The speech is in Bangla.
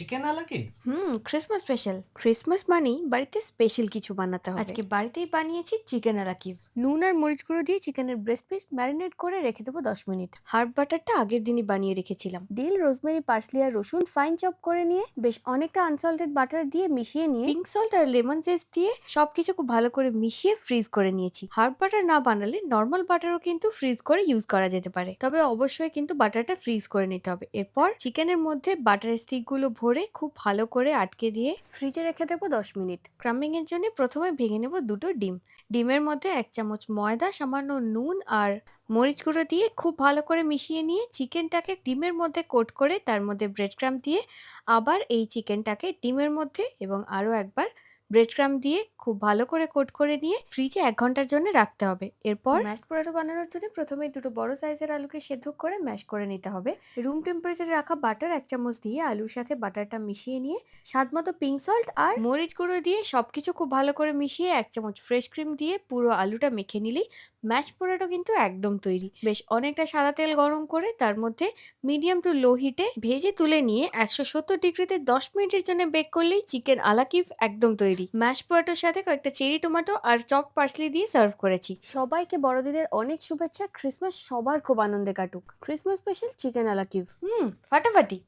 Chicken a la Kiev hmm Christmas special Christmas মানেই বাড়িতে স্পেশাল কিছু বানাতে হবে। আজকে বাড়িতেই বানিয়েছি চিকেন আলাকিভ নুন আর মরিচ গুঁড়ো দিয়ে চিকেনের ব্রেস্ট পিস ম্যারিনেট করে রেখে দেবো দশ মিনিট। হার্ব বাটারটা আগের দিনই বানিয়ে রেখেছিলাম। ডিল রোজমেরি পার্সলি আর রসুন ফাইন চপ করে নিয়ে বেশ অনেকটা আনসল্টেড বাটার দিয়ে মিশিয়ে নিয়ে পিঙ্ক সল্ট আর লেমন জেস দিয়ে সবকিছু খুব ভালো করে মিশিয়ে ফ্রিজ করে নিয়েছি। হার্ব বাটার না বানালে নর্মাল বাটারও কিন্তু ফ্রিজ করে ইউজ করা যেতে পারে। তবে অবশ্যই কিন্তু বাটারটা ফ্রিজ করে নিতে হবে। এরপর চিকেনের মধ্যে বাটার স্টিকগুলো ভরে খুব ভালো করে আটকে দিয়ে ফ্রিজে রেখে দেবো দশ মিনিট। ক্রাম্বিংয়ের জন্য প্রথমে ভেঙে নেব দুটো ডিম। ডিমের মধ্যে এক চামচ ময়দা, সামান্য নুন আর মরিচ গুঁড়ো দিয়ে খুব ভালো করে মিশিয়ে নিয়ে চিকেনটাকে ডিমের মধ্যে কোট করে তার মধ্যে ব্রেড ক্রাম দিয়ে আবার এই চিকেনটাকে ডিমের মধ্যে এবং আরও একবার ব্রেড ক্রাম দিয়ে খুব ভালো করে কোট করে নিয়ে ফ্রিজে এক ঘণ্টার জন্য রাখতে হবে। এরপর ম্যাশ পোটাটো বানানোর জন্য প্রথমে দুটো বড় সাইজের আলুকে সেদ্ধ করে ম্যাশ করে নিতে হবে। রুম টেম্পারেচারে রাখা বাটার এক চামচ দিয়ে আলুর সাথে বাটারটা মিশিয়ে নিয়ে স্বাদ মতো পিঙ্ক সল্ট আর মরিচ গুঁড়ো দিয়ে সবকিছু খুব ভালো করে মিশিয়ে এক চামচ ফ্রেশ ক্রিম দিয়ে পুরো আলুটা মেখে নিলেই ম্যাশ পোটাটো কিন্তু একদম তৈরি। বেশ অনেকটা সাদা তেল গরম করে তার মধ্যে মিডিয়াম টু লো হিটে ভেজে তুলে নিয়ে একশো সত্তর ডিগ্রিতে দশ মিনিটের জন্য বেক করলেই চিকেন আলাকিভ একদম তৈরি। ম্যাশ পোয়াটোর সাথে কয়েকটা চেরি টমেটো আর চপ পার্সলি দিয়ে সার্ভ করেছি। সবাইকে বড়দিনের অনেক শুভেচ্ছা। ক্রিসমাস সবার খুব আনন্দে কাটুক। Christmas special chicken a la Kiev hmm ফাটাফাটি।